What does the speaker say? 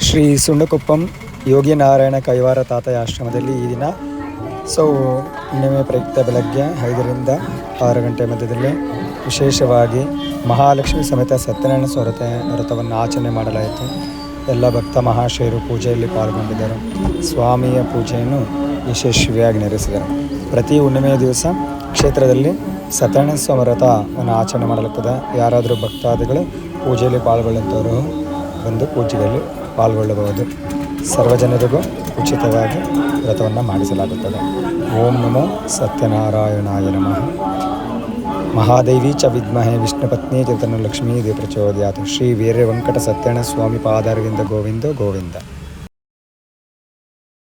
ಶ್ರೀ ಸುಣ್ಣಕುಪ್ಪಂ ಯೋಗಿ ನಾರಾಯಣ ಕೈವಾರ ತಾತಯ ಆಶ್ರಮದಲ್ಲಿ ಈ ದಿನ. ಸೊ ಹುಣ್ಣಿಮೆ ಪ್ರಯುಕ್ತ ಬೆಳಗ್ಗೆ ಐದರಿಂದ ಆರು ಗಂಟೆ ಮಧ್ಯದಲ್ಲಿ ವಿಶೇಷವಾಗಿ ಮಹಾಲಕ್ಷ್ಮಿ ಸಮೇತ ಸತ್ಯನಾರಾಯಣ ಸ್ವರತೆ ವ್ರತವನ್ನು ಆಚರಣೆ ಮಾಡಲಾಯಿತು. ಎಲ್ಲ ಭಕ್ತ ಮಹಾಶಯರು ಪೂಜೆಯಲ್ಲಿ ಪಾಲ್ಗೊಂಡಿದ್ದರು. ಸ್ವಾಮಿಯ ಪೂಜೆಯನ್ನು ಯಶಸ್ವಿಯಾಗಿ ನೆರೆಸಿದರು. ಪ್ರತಿ ಹುಣ್ಣಿಮೆಯ ದಿವಸ ಕ್ಷೇತ್ರದಲ್ಲಿ ಸತ್ಯನಾರಾಯಣ ಸ್ವಾಮಿ ವ್ರತವನ್ನು ಆಚರಣೆ ಮಾಡಲಾಗ್ತದೆ. ಯಾರಾದರೂ ಭಕ್ತಾದಿಗಳು ಪೂಜೆಯಲ್ಲಿ ಪಾಲ್ಗೊಳ್ಳುವಂಥವರು ಬಂದು ಪೂಜೆಯಲ್ಲಿ ಪಾಲ್ಗೊಳ್ಳಬಹುದು. ಸರ್ವಜನರಿಗೂ ಉಚಿತವಾಗಿ ವ್ರತವನ್ನು ಮಾಡಿಸಲಾಗುತ್ತದೆ. ಓಂ ನಮೋ ಸತ್ಯನಾರಾಯಣಾಯ ನಮಃ. ಮಹಾದೇವಿ ಚ ವಿದ್ಮಹೆ ವಿಷ್ಣುಪತ್ನಿ ಚೇತನ ಲಕ್ಷ್ಮೀ ಪ್ರಚೋದಯಾತ್ ಶ್ರೀ ವೀರ್ಯ ವೆಂಕಟ ಸತ್ಯನಾರಾಯಣ ಸ್ವಾಮಿ ಪಾದಾರವಿಂದ ಗೋವಿಂದ ಗೋವಿಂದ.